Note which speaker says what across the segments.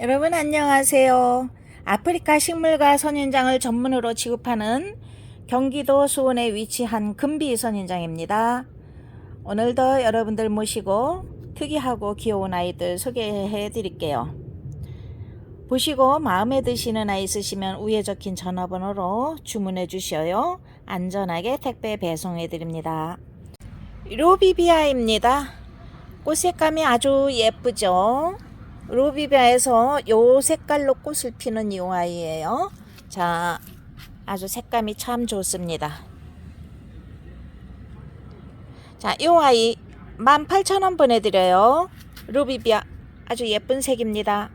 Speaker 1: 여러분 안녕하세요. 아프리카 식물과 선인장을 전문으로 취급하는 경기도 수원에 위치한 금비 선인장입니다. 오늘도 여러분들 모시고 특이하고 귀여운 아이들 소개해 드릴게요. 보시고 마음에 드시는 아이 있으시면 위에 적힌 전화번호로 주문해 주셔요. 안전하게 택배 배송해 드립니다. 로비비아입니다. 꽃 색감이 아주 예쁘죠? 로비비아에서 요 색깔로 꽃을 피는 이 아이예요. 자, 아주 색감이 참 좋습니다. 자, 이 아이 18,000원 보내드려요. 로비비아 아주 예쁜 색입니다.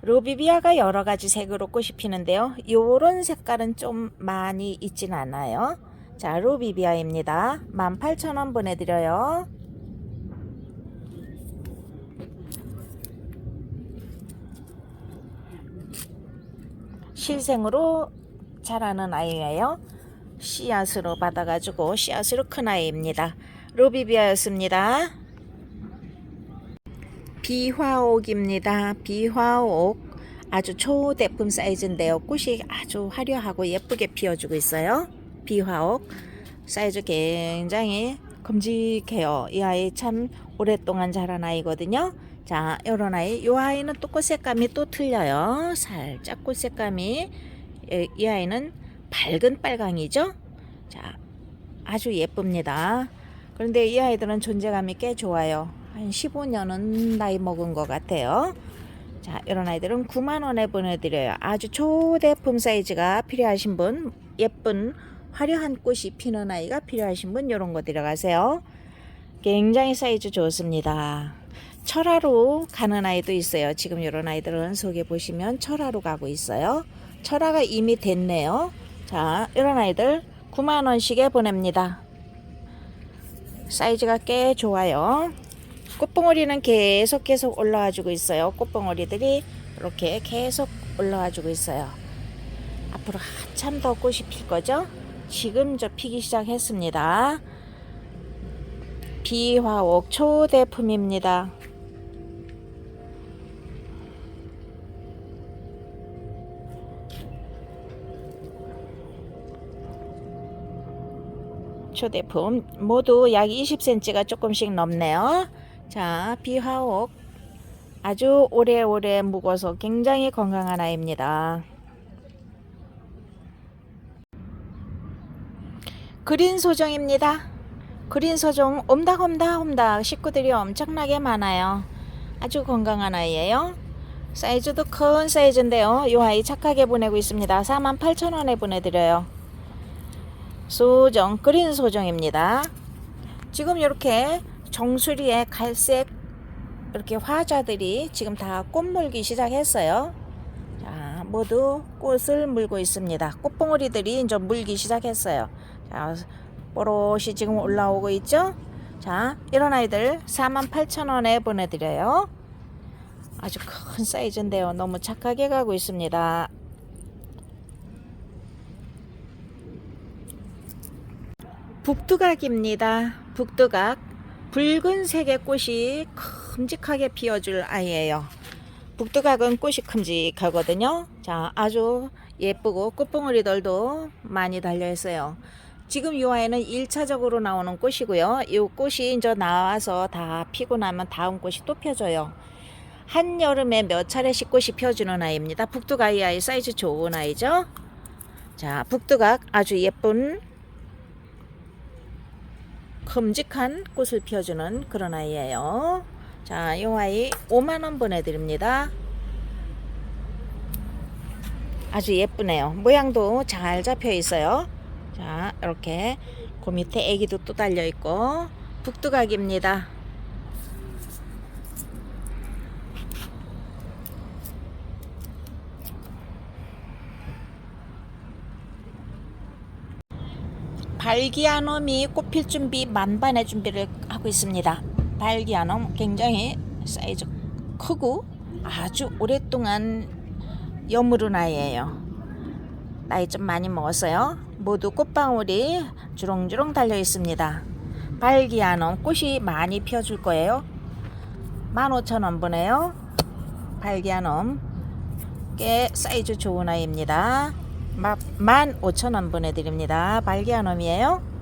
Speaker 1: 로비비아가 여러 가지 색으로 꽃이 피는데요. 요런 색깔은 좀 많이 있진 않아요. 자, 로비비아입니다. 18,000원 보내드려요. 실생으로 자라는 아이예요. 씨앗으로 받아가지고 씨앗으로 큰 아이입니다. 로비비아였습니다. 비화옥입니다. 비화옥 아주 초대품 사이즈인데요. 꽃이 아주 화려하고 예쁘게 피어주고 있어요. 비화옥 사이즈 굉장히 큼직해요. 이 아이 참 오랫동안 자란 아이거든요. 자, 요런 아이. 이 아이는 또 꽃 색감이 또 틀려요. 살짝 꽃 색감이 이, 이 아이는 밝은 빨강이죠. 자, 아주 예쁩니다. 그런데 이 아이들은 존재감이 꽤 좋아요. 한 15년은 나이 먹은 것 같아요. 자, 이런 아이들은 9만원에 보내드려요. 아주 초대품 사이즈가 필요하신 분, 예쁜 화려한 꽃이 피는 아이가 필요하신 분, 이런 거 들어가세요. 굉장히 사이즈 좋습니다. 철화로 가는 아이도 있어요. 지금 이런 아이들은 속에 보시면 철화로 가고 있어요. 철화가 이미 됐네요. 자, 이런 아이들 9만원씩에 보냅니다. 사이즈가 꽤 좋아요. 꽃봉오리는 계속 계속 올라와 주고 있어요. 꽃봉오리들이 이렇게 계속 올라와 주고 있어요. 앞으로 한참 더 꽃이 필 거죠? 지금 저 피기 시작했습니다. 비화옥 초대품입니다. 초대품 모두 약 20cm가 조금씩 넘네요. 자, 비화옥 아주 오래오래 묵어서 굉장히 건강한 아이입니다. 그린 소정입니다. 그린 소정 옴닥옴닥옴닥 식구들이 엄청나게 많아요. 아주 건강한 아이예요. 사이즈도 큰 사이즈인데요. 이 아이 착하게 보내고 있습니다. 48,000원에 보내드려요. 소정 그린 소정입니다. 지금 이렇게 정수리에 갈색 이렇게 화자들이 지금 다 꽃 물기 시작했어요. 자, 모두 꽃을 물고 있습니다. 꽃봉오리들이 이제 물기 시작했어요. 자, 뽀롯이 지금 올라오고 있죠? 자, 이런 아이들 48,000원에 보내드려요. 아주 큰 사이즈인데요. 너무 착하게 가고 있습니다. 북두각입니다. 북두각. 붉은색의 꽃이 큼직하게 피어줄 아이예요. 북두각은 꽃이 큼직하거든요. 자, 아주 예쁘고 꽃봉오리들도 많이 달려 있어요. 지금 이 아이는 1차적으로 나오는 꽃이고요. 이 꽃이 이제 나와서 다 피고 나면 다음 꽃이 또 펴져요. 한여름에 몇 차례씩 꽃이 펴주는 아이입니다. 북두각 이 아이 사이즈 좋은 아이죠. 자, 북두각 아주 예쁜 큼직한 꽃을 피워주는 그런 아이예요. 자, 이 아이 5만원 보내드립니다. 아주 예쁘네요. 모양도 잘 잡혀 있어요. 자, 이렇게 그 밑에 애기도 또 달려 있고 북두각입니다. 발기아놈이 꽃필 준비 만반의 준비를 하고 있습니다. 발기아놈 굉장히 사이즈 크고 아주 오랫동안 여물은 아이예요. 나이 좀 많이 먹었어요. 모두 꽃방울이 주렁주렁 달려 있습니다. 발기아놈 꽃이 많이 피어줄 거예요. 15,000원 보네요. 발기아놈. 꽤 사이즈 좋은 아이입니다. 15,000원 보내드립니다. 발기아놈이에요.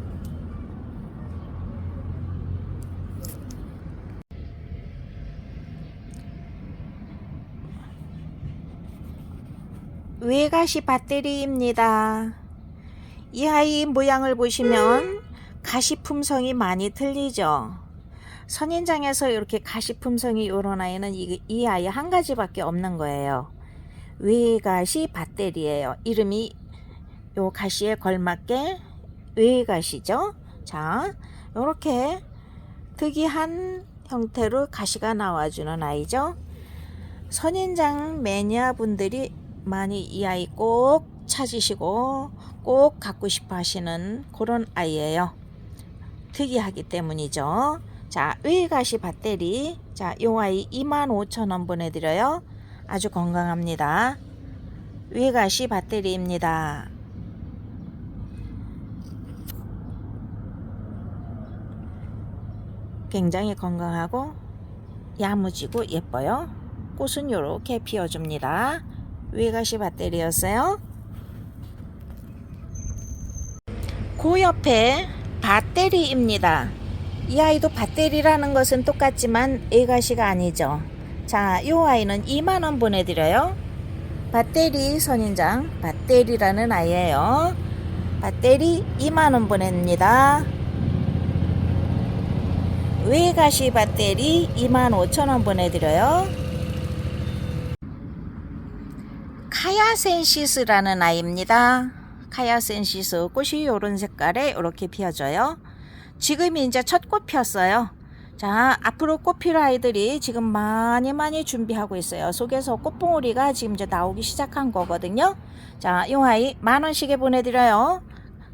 Speaker 1: 외가시 배터리입니다. 이 아이 모양을 보시면 가시 품성이 많이 틀리죠. 선인장에서 이렇게 가시 품성이 요런 아이는 이, 이 아이 한 가지밖에 없는 거예요. 외가시 밭대리예요. 이름이 요 가시에 걸맞게 외가시죠. 자, 요렇게 특이한 형태로 가시가 나와주는 아이죠. 선인장 매니아 분들이 많이 이 아이 꼭 찾으시고 꼭 갖고 싶어 하시는 그런 아이예요. 특이하기 때문이죠. 자, 의가시 밭대리. 자, 요 아이 25,000원 보내드려요. 아주 건강합니다. 의가시 밭대리입니다. 굉장히 건강하고 야무지고 예뻐요. 꽃은 요렇게 피워줍니다. 위가시 밭대리였어요. 그 옆에 밭대리입니다. 이 아이도 밭대리라는 것은 똑같지만 애가시가 아니죠. 자, 이 아이는 2만원 보내드려요. 밭대리 선인장 밭대리라는 아이예요. 밭대리 2만원 보냅니다. 외가시 밭대리 25,000원 보내드려요. 카야센시스라는 아이입니다. 카야센시스 꽃이 요런 색깔에 이렇게 피어져요. 지금이 이제 첫 꽃 피었어요. 자, 앞으로 꽃필 아이들이 지금 많이 많이 준비하고 있어요. 속에서 꽃봉오리가 지금 이제 나오기 시작한 거거든요. 자, 이 아이 만 원씩에 보내드려요.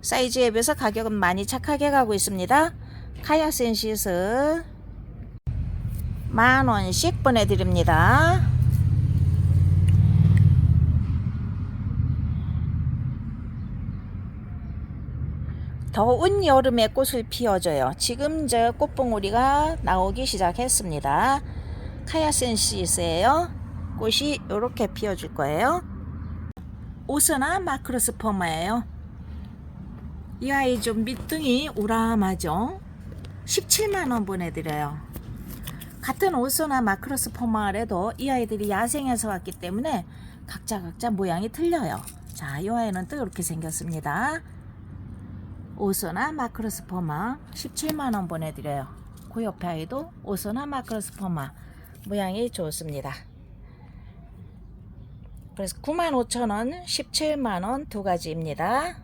Speaker 1: 사이즈에 비해서 가격은 많이 착하게 가고 있습니다. 카야센시스 만 원씩 보내드립니다. 더운 여름에 꽃을 피워줘요. 지금 저 꽃봉오리가 나오기 시작했습니다. 카야센시스예요. 꽃이 이렇게 피워줄 거예요. 오스나 마크로스포마예요. 이 아이 좀 밑둥이 우람하죠? 17만원 보내드려요. 같은 오스나 마크로스포마래도 이 아이들이 야생에서 왔기 때문에 각자 각자 모양이 틀려요. 자, 이 아이는 또 이렇게 생겼습니다. 오소나 마크로스포마 17만원 보내드려요. 그 옆에 아이도 오소나 마크로스포마 모양이 좋습니다. 그래서 95,000원, 17만원 두 가지입니다.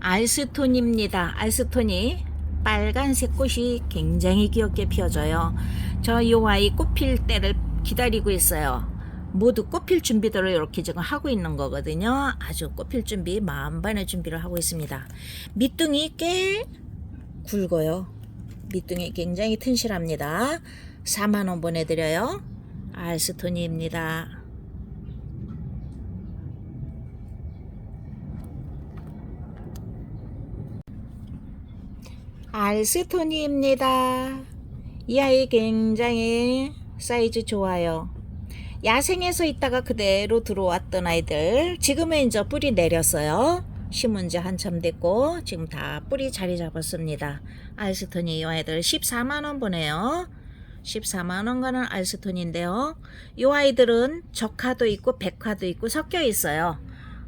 Speaker 1: 알스톤입니다. 알스톤이 빨간색 꽃이 굉장히 귀엽게 피어져요. 저이 아이 꽃필 때를 기다리고 있어요. 모두 꽃필 준비들을 이렇게 지금 하고 있는 거거든요. 아주 꽃필 준비 만반의 준비를 하고 있습니다. 밑둥이 꽤 굵어요. 밑둥이 굉장히 튼실합니다. 4만원 보내드려요. 알스토니입니다. 알스토니입니다. 이 아이 굉장히 사이즈 좋아요. 야생에서 있다가 그대로 들어왔던 아이들 지금은 이제 뿌리 내렸어요. 심은 지 한참 됐고 지금 다 뿌리 자리 잡았습니다. 알스토니 이 아이들 14만원 보내요. 14만원 가는 알스톤인데요. 이 아이들은 적화도 있고 백화도 있고 섞여 있어요.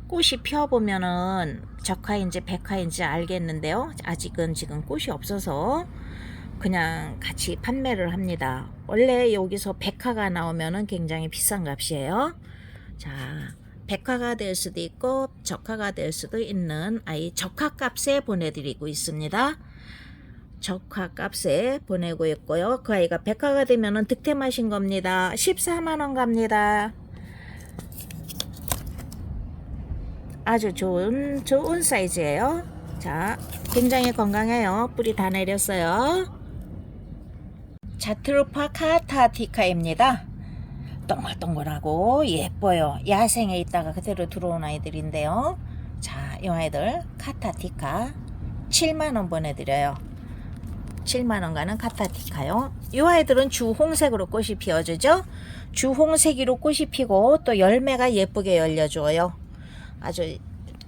Speaker 1: 꽃이 피어보면은 적화인지 백화인지 알겠는데요. 아직은 지금 꽃이 없어서 그냥 같이 판매를 합니다. 원래 여기서 백화가 나오면은 굉장히 비싼 값이에요. 자, 백화가 될 수도 있고 적화가 될 수도 있는 아이 적화 값에 보내드리고 있습니다. 적화 값에 보내고 있고요. 그 아이가 백화가 되면은 득템하신 겁니다. 14만원 갑니다. 아주 좋은 좋은 사이즈예요. 자, 굉장히 건강해요. 뿌리 다 내렸어요. 자트로파 카타티카입니다. 동글동글하고 예뻐요. 야생에 있다가 그대로 들어온 아이들인데요. 자, 이 아이들 카타티카 7만원 보내드려요. 7만원 가는 카타티카요. 이 아이들은 주홍색으로 꽃이 피어주죠. 주홍색으로 꽃이 피고 또 열매가 예쁘게 열려줘요. 아주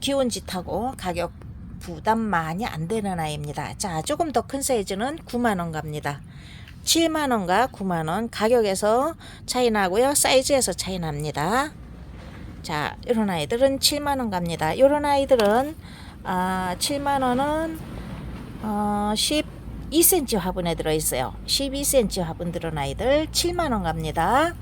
Speaker 1: 기운 짓하고 가격 부담 많이 안 되는 아이입니다. 자, 조금 더 큰 사이즈는 9만원 갑니다. 7만원과 9만원 가격에서 차이 나고요. 사이즈에서 차이 납니다. 자, 이런 아이들은 7만원 갑니다. 이런 아이들은 아, 7만원은 어, 12cm 화분에 들어있어요. 12cm 화분 들은 아이들 7만원 갑니다.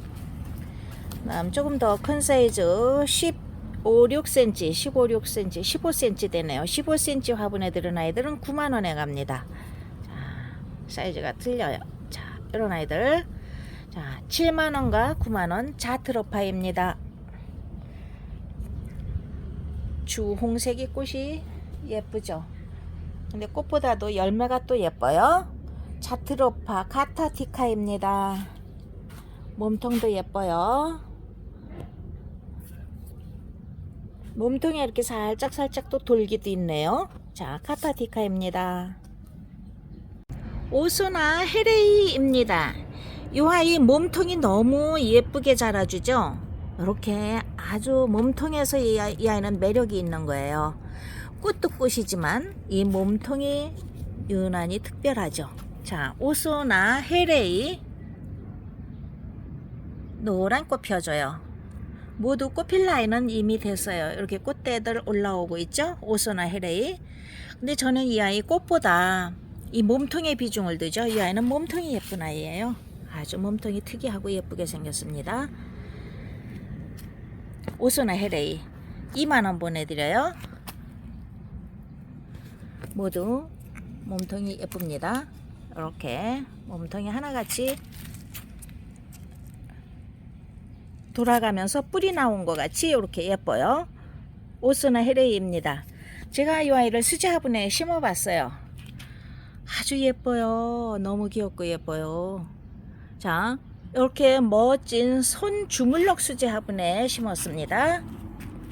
Speaker 1: 다음 조금 더 큰 사이즈 15, 6cm, 15, 6cm, 15cm 되네요. 15cm 화분에 들은 아이들은 9만원에 갑니다. 자, 사이즈가 틀려요. 자, 이런 아이들. 자, 7만원과 9만원 자트로파입니다. 주홍색이 꽃이 예쁘죠? 근데 꽃보다도 열매가 또 예뻐요. 자트로파 카타티카입니다. 몸통도 예뻐요. 몸통에 이렇게 살짝 살짝 또 돌기도 있네요. 자, 카타티카입니다. 오소나 헤레이입니다. 이 아이 몸통이 너무 예쁘게 자라주죠? 이렇게 아주 몸통에서 이, 아이, 이 아이는 매력이 있는 거예요. 꽃도 꽃이지만 이 몸통이 유난히 특별하죠. 자, 오소나 헤레이 노란 꽃 펴줘요. 모두 꽃필 나이는 이미 됐어요. 이렇게 꽃대들 올라오고 있죠? 오소나 헤레이. 근데 저는 이 아이 꽃보다 이 몸통의 비중을 두죠. 이 아이는 몸통이 예쁜 아이예요. 아주 몸통이 특이하고 예쁘게 생겼습니다. 오소나 헤레이 2만원 보내드려요. 모두 몸통이 예쁩니다. 이렇게 몸통이 하나같이 돌아가면서 뿌리 나온 것 같이 이렇게 예뻐요. 오스나 헤레이입니다. 제가 이 아이를 수제 화분에 심어봤어요. 아주 예뻐요. 너무 귀엽고 예뻐요. 자, 이렇게 멋진 손 주물럭 수제 화분에 심었습니다.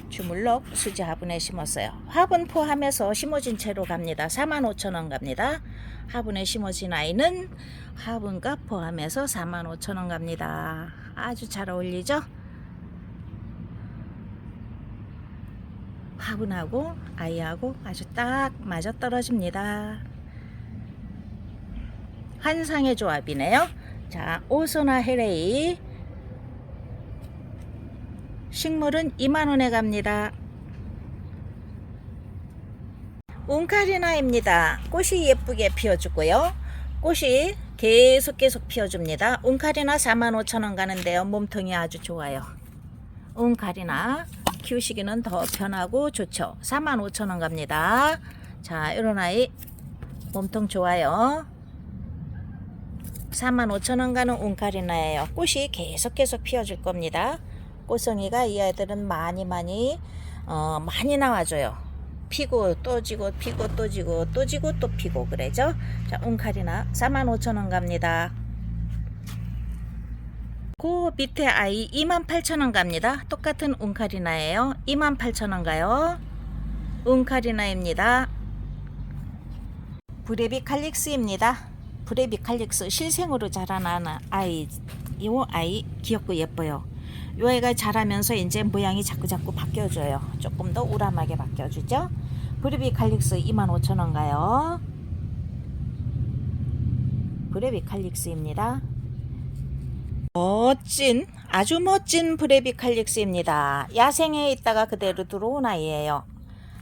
Speaker 1: 주물럭 수제 화분에 심었어요. 화분 포함해서 심어진 채로 갑니다. 45,000원 갑니다. 화분에 심어진 아이는 화분값 포함해서 45,000원 갑니다. 아주 잘 어울리죠? 화분하고 아이하고 아주 딱 맞아 떨어집니다. 환상의 조합이네요. 자, 오소나 헤레이 식물은 2만원에 갑니다. 웅카리나입니다. 꽃이 예쁘게 피어주고요. 꽃이 계속 계속 피어줍니다. 웅카리나 45,000원 가는데요. 몸통이 아주 좋아요. 웅카리나 키우시기는 더 편하고 좋죠. 45,000원 갑니다. 자, 이런 아이 몸통 좋아요. 45,000원 가는 웅카리나예요. 꽃이 계속 계속 피어줄 겁니다. 꽃송이가 이 아이들은 많이 많이 어, 많이 나와줘요. 피고 또 지고 피고 또 지고 또 지고 또 피고 그래죠. 자, 웅카리나 45,000원 갑니다. 그 밑에 아이 28,000원 갑니다. 똑같은 웅카리나예요. 28,000원 가요. 웅카리나입니다. 브레비 칼릭스입니다. 브레비 칼릭스 실생으로 자라나는 아이 이 아이 귀엽고 예뻐요. 요 애가 자라면서 이제 모양이 자꾸자꾸 바뀌어져요. 조금 더 우람하게 바뀌어주죠. 브레비 칼릭스 25,000원 가요. 브레비 칼릭스입니다. 멋진 아주 멋진 브레비 칼릭스입니다. 야생에 있다가 그대로 들어온 아이예요.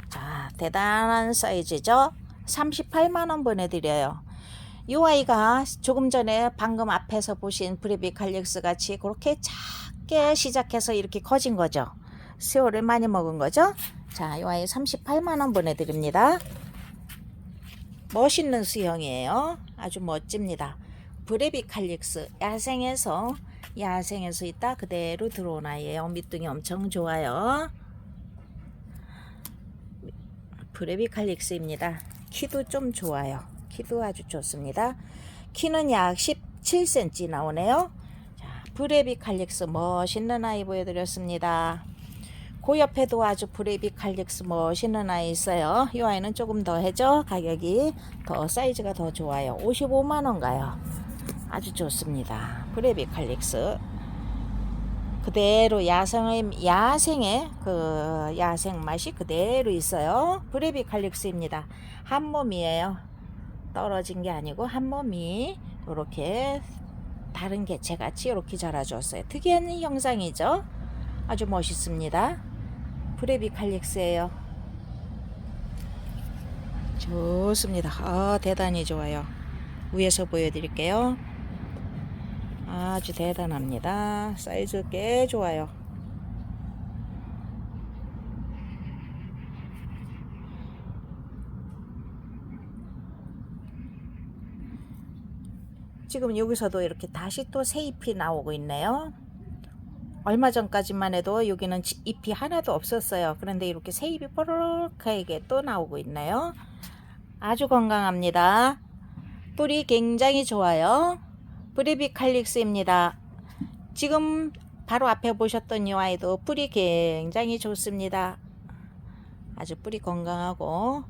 Speaker 1: 자, 대단한 사이즈죠. 38만원 보내드려요. 이 아이가 조금 전에 방금 앞에서 보신 브레비 칼릭스 같이 그렇게 작게 시작해서 이렇게 커진 거죠. 세월을 많이 먹은 거죠. 자, 이 아이 38만원 보내드립니다. 멋있는 수형이에요. 아주 멋집니다. 브레비 칼릭스 야생에서 야생에서 있다 그대로 들어온 아이예요. 밑둥이 엄청 좋아요. 브레비 칼릭스입니다. 키도 좀 좋아요. 키도 아주 좋습니다. 키는 약 17cm 나오네요. 자, 브레비 칼릭스 멋있는 아이 보여드렸습니다. 그 옆에도 아주 브레비 칼릭스 멋있는 아이 있어요. 이 아이는 조금 더 해죠. 가격이 더 사이즈가 더 좋아요. 55만 원가요. 아주 좋습니다. 브레비 칼릭스 그대로 야생의 야생의 그 야생 맛이 그대로 있어요. 브레비 칼릭스입니다. 한 몸이에요. 떨어진 게 아니고 한 몸이 이렇게 다른 개체 같이 이렇게 자라줬어요. 특이한 형상이죠. 아주 멋있습니다. 브레비 칼릭스예요. 좋습니다. 아, 대단히 좋아요. 위에서 보여드릴게요. 아주 대단합니다. 사이즈 꽤 좋아요. 지금 여기서도 이렇게 다시 또 새 잎이 나오고 있네요. 얼마 전까지만 해도 여기는 지- 잎이 하나도 없었어요. 그런데 이렇게 새 잎이 뽀로록하게 또 나오고 있네요. 아주 건강합니다. 뿌리 굉장히 좋아요. 브리비 칼릭스입니다. 지금 바로 앞에 보셨던 이 아이도 뿌리 굉장히 좋습니다. 아주 뿌리 건강하고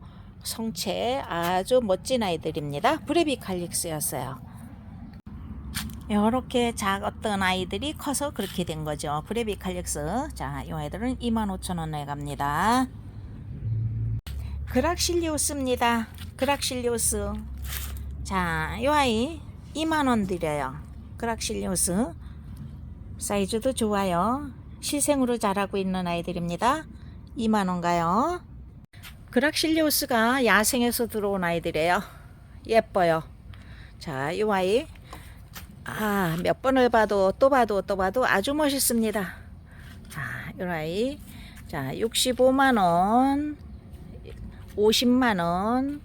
Speaker 1: 성체 아주 멋진 아이들입니다. 브레비 칼릭스였어요. 이렇게 작았던 아이들이 커서 그렇게 된 거죠. 브레비 칼릭스. 자, 이 아이들은 25,000원에 갑니다. 그락실리우스입니다. 그락실리우스. 자, 이 아이 2만원 드려요. 그락실리우스. 사이즈도 좋아요. 실생으로 자라고 있는 아이들입니다. 2만원 가요. 그락실리우스가 야생에서 들어온 아이들이에요. 예뻐요. 자, 이 아이. 아, 몇 번을 봐도 또 봐도 또 봐도 아주 멋있습니다. 자, 이 아이. 자, 65만원. 50만원.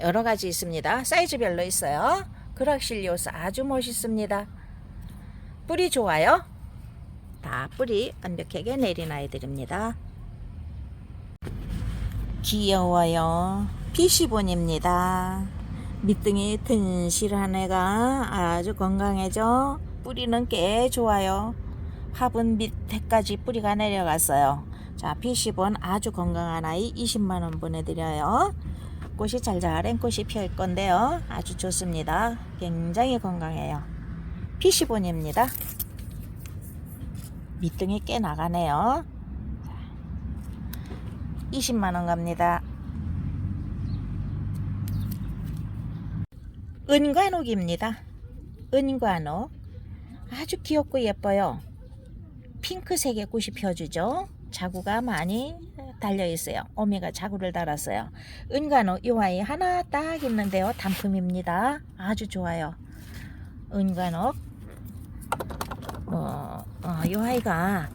Speaker 1: 여러 가지 있습니다. 사이즈별로 있어요. 그락실리오스 아주 멋있습니다. 뿌리 좋아요. 다 뿌리 완벽하게 내린 아이들입니다. 귀여워요. 피시본입니다. 밑둥이 튼실한 애가 아주 건강해져. 뿌리는 꽤 좋아요. 화분 밑에까지 뿌리가 내려갔어요. 자, 피시본 아주 건강한 아이 20만원 보내드려요. 꽃이 잘잘한 꽃이 피할 건데요. 아주 좋습니다. 굉장히 건강해요. 피시본입니다. 밑둥이 꽤 나가네요. 20만원 갑니다. 은관옥입니다. 은관옥. 아주 귀엽고 예뻐요. 핑크색의 꽃이 펴주죠. 자구가 많이 달려 있어요. 어미가 자구를 달았어요. 은관옥 이 아이 하나 딱 있는데요. 단품입니다. 아주 좋아요. 은관옥. 어, 어, 이 아이가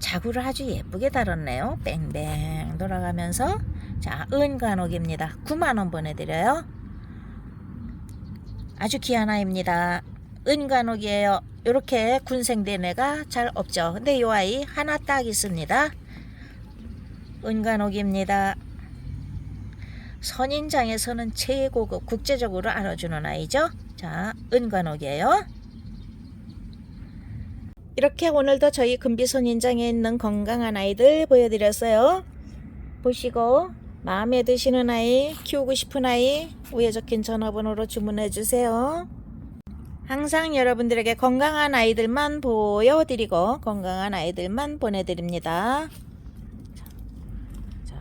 Speaker 1: 자구를 아주 예쁘게 달았네요. 뺑뺑 돌아가면서 자 은관옥입니다. 9만원 보내드려요. 아주 귀한 아이입니다. 은간옥이에요. 이렇게 군생된 애가 잘 없죠. 근데 이 아이 하나 딱 있습니다. 은간옥입니다. 선인장에서는 최고급 국제적으로 알아주는 아이죠. 자, 은간옥이에요. 이렇게 오늘도 저희 금비선인장에 있는 건강한 아이들 보여드렸어요. 보시고 마음에 드시는 아이, 키우고 싶은 아이 위에 적힌 전화번호로 주문해 주세요. 항상 여러분들에게 건강한 아이들만 보여드리고 건강한 아이들만 보내드립니다. 자,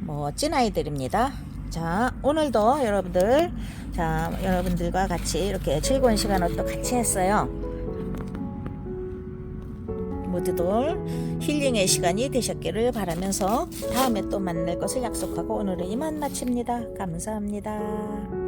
Speaker 1: 멋진 아이들입니다. 자, 오늘도 여러분들, 자, 여러분들과 같이 이렇게 즐거운 시간을 또 같이 했어요. 모두들 힐링의 시간이 되셨기를 바라면서 다음에 또 만날 것을 약속하고 오늘은 이만 마칩니다. 감사합니다.